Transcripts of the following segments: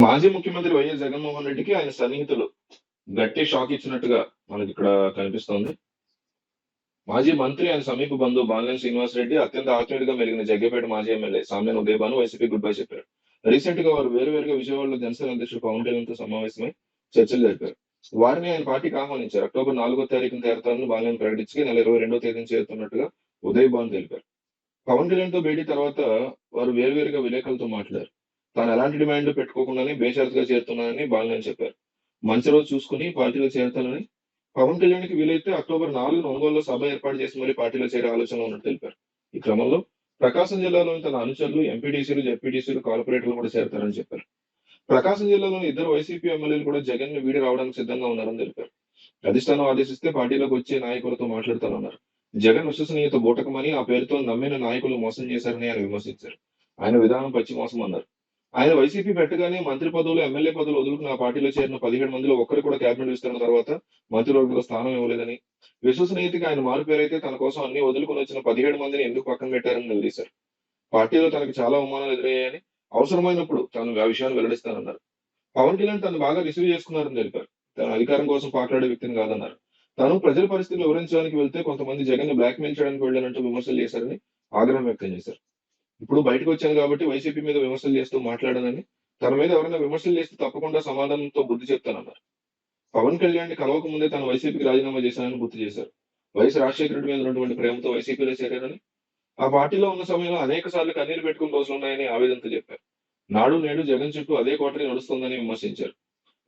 మాజీ ముఖ్యమంత్రి వైఎస్ జగన్మోహన్ రెడ్డికి ఆయన సన్నిహితులు. గట్టి షాక్ ఇచ్చినట్టుగా మనకి ఇక్కడ కనిపిస్తోంది. మాజీ మంత్రి ఆయన సమీప బంధువు బాలినేని శ్రీనివాస్ రెడ్డి అత్యంత ఆత్మీయుడిగా మెలిగిన జగ్గపేట మాజీ MLA Samyan Udayabhanu YCP good bye చెప్పారు. రీసెంట్గా వారు వేరువేరుగా విజయవాడలో జనసేన అధ్యక్షుడు పవన్ కళ్యాణ్తో సమావేశమై చర్చలు జరిపారు. వారిని ఆయన పార్టీకి ఆహ్వానించారు. అక్టోబర్ నాలుగో తారీఖున చేరతారని బాలినేని ప్రకటించి నెల ఇరవై రెండో తేదీన చేరుతున్నట్టుగా ఉదయభాను తెలిపారు. పవన్ కళ్యాణ్తో భేటీ తర్వాత వారు వేరువేరుగా విలేకరులతో మాట్లాడారు. తాను ఎలాంటి డిమాండ్ పెట్టుకోకుండానే బేషరతుగా చేరుతున్నానని బాలినేని చెప్పారు. మంచి రోజు చూసుకుని పార్టీలో చేరుతానని పవన్ కళ్యాణ్కి వీలైతే అక్టోబర్ నాలుగు ఒంగోలులో సభ ఏర్పాటు చేసి మరీ పార్టీలో చేరే ఆలోచన ఉన్నట్టు తెలిపారు. ఈ క్రమంలో ప్రకాశం జిల్లాలోని తన అనుచరులు ఎంపీడీసీలు జెడ్పీటీసీలు కార్పొరేటర్లు కూడా చేరతారని చెప్పారు. ప్రకాశం జిల్లాలోని ఇద్దరు వైసీపీ ఎమ్మెల్యేలు కూడా జగన్ని వీడి రావడానికి సిద్ధంగా ఉన్నారని తెలిపారు. అధిష్టానం ఆదేశిస్తే పార్టీలోకి వచ్చే నాయకులతో మాట్లాడతానన్నారు. జగన్ విశ్వసనీయత బూటకమని ఆ పేరుతో నమ్మిన నాయకులు మోసం చేశారని ఆయన విమర్శించారు. ఆయన విధానం పచ్చి మోసం అన్నారు. ఆయన వైసీపీ పెట్టగానే మంత్రి పదవులు ఎమ్మెల్యే పదవులు వదులుకుని ఆ పార్టీలో చేరిన పదిహేడు మందిలో ఒక్కరు కూడా కేబినెట్ విస్తరణ తర్వాత మంత్రివర్గంలో స్థానం ఇవ్వలేదని విశ్వసనీయతగా ఆయన మారు పేరైతే తన కోసం అన్ని వదులుకుని వచ్చిన పదిహేడు మందిని ఎందుకు పక్కన పెట్టారని నిలదీశారు. పార్టీలో తనకు చాలా అవమానాలు ఎదురయ్యాయని అవసరమైనప్పుడు తాను ఆ విషయాన్ని వెల్లడిస్తానన్నారు. పవన్ కళ్యాణ్ తను బాగా రిసీవ్ చేసుకున్నారని తెలిపారు. తన అధికారం కోసం పాట్లాడే వ్యక్తిని కాదన్నారు. తాను ప్రజల పరిస్థితులు వివరించడానికి వెళ్తే కొంతమంది జగన్ని చేయడానికి వెళ్ళానంటూ విమర్శలు చేశారని ఆగ్రహం వ్యక్తం చేశారు. ఇప్పుడు బయటకు వచ్చాను కాబట్టి వైసీపీ మీద విమర్శలు చేస్తూ మాట్లాడానని తన మీద ఎవరైనా విమర్శలు చేస్తే తప్పకుండా సమాధానంతో బుద్ధి చెప్తానన్నారు. పవన్ కళ్యాణ్ కలవక ముందే తను వైసీపీకి రాజీనామా చేశానని గుర్తు చేశారు. వైఎస్ రాజశేఖర రెడ్డి మీద ఉన్నటువంటి ప్రేమతో వైసీపీలో చేరారని ఆ పార్టీలో ఉన్న సమయంలో అనేక సార్లు కన్నీరు పెట్టుకుని రోజులు ఉన్నాయని ఆవేదనతో చెప్పారు. నాడు నేడు జగన్ చుట్టూ అదే కోటరీ నడుస్తుందని విమర్శించారు.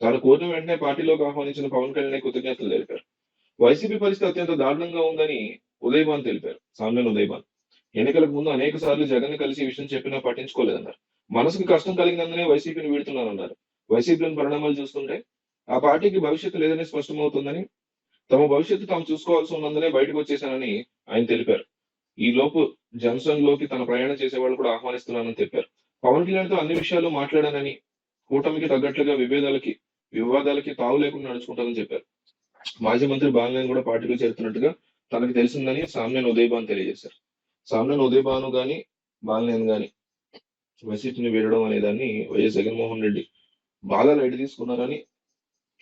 తాను కోరిన వెంటనే పార్టీలోకి ఆహ్వానించిన పవన్ కళ్యాణ్ కృతజ్ఞతలు తెలిపారు. వైసీపీ పరిస్థితి అత్యంత దారుణంగా ఉందని ఉదయభాన్ తెలిపారు. సామ్యాన్ ఉదయభాన్. ఎన్నికలకు ముందు అనేక సార్లు జగన్ కలిసి ఈ విషయం చెప్పినా పట్టించుకోలేదన్నారు. మనసుకు కష్టం కలిగినందునే వైసీపీని వీడుతున్నానన్నారు. వైసీపీలోని పరిణామాలు చూస్తుంటే ఆ పార్టీకి భవిష్యత్తు లేదని స్పష్టమవుతుందని తమ భవిష్యత్తు తాము చూసుకోవాల్సి ఉన్నందునే బయటకు వచ్చేశానని ఆయన తెలిపారు. ఈ లోపు జన్సన్లోకి తన ప్రయాణం చేసే వాళ్ళు కూడా ఆహ్వానిస్తున్నానని చెప్పారు. పవన్ కళ్యాణ్తో అన్ని విషయాలు మాట్లాడానని కూటమికి తగ్గట్లుగా విభేదాలకి వివాదాలకి తావు లేకుండా నడుచుకుంటానని చెప్పారు. మాజీ మంత్రి బాలనేని కూడా పార్టీలో చేరుతున్నట్టుగా తనకు తెలిసిందని సామ్యాన్ ఉదయబాన్ తెలియజేశారు. సామ్యాన్ ఉదయభాను కానీ బాలినేని కానీ మెసేజ్ని వీడడం అనే దాన్ని వైఎస్ జగన్మోహన్ రెడ్డి బాగా లైట్ తీసుకున్నారని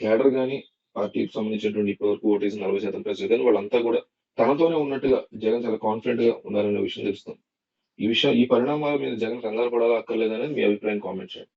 కేడర్ కానీ పార్టీకి సంబంధించినటువంటి ఇప్పటివరకు ఓటేసి నలభై శాతం ప్లస్ కానీ వాళ్ళంతా కూడా తనతోనే ఉన్నట్టుగా జగన్ చాలా కాన్ఫిడెంట్గా ఉన్నారనే విషయం తెలుస్తుంది. ఈ విషయం ఈ పరిణామాల మీద జగన్ కంగారు పడాలా అక్కర్లేదనేది మీ అభిప్రాయం కామెంట్ చేయండి.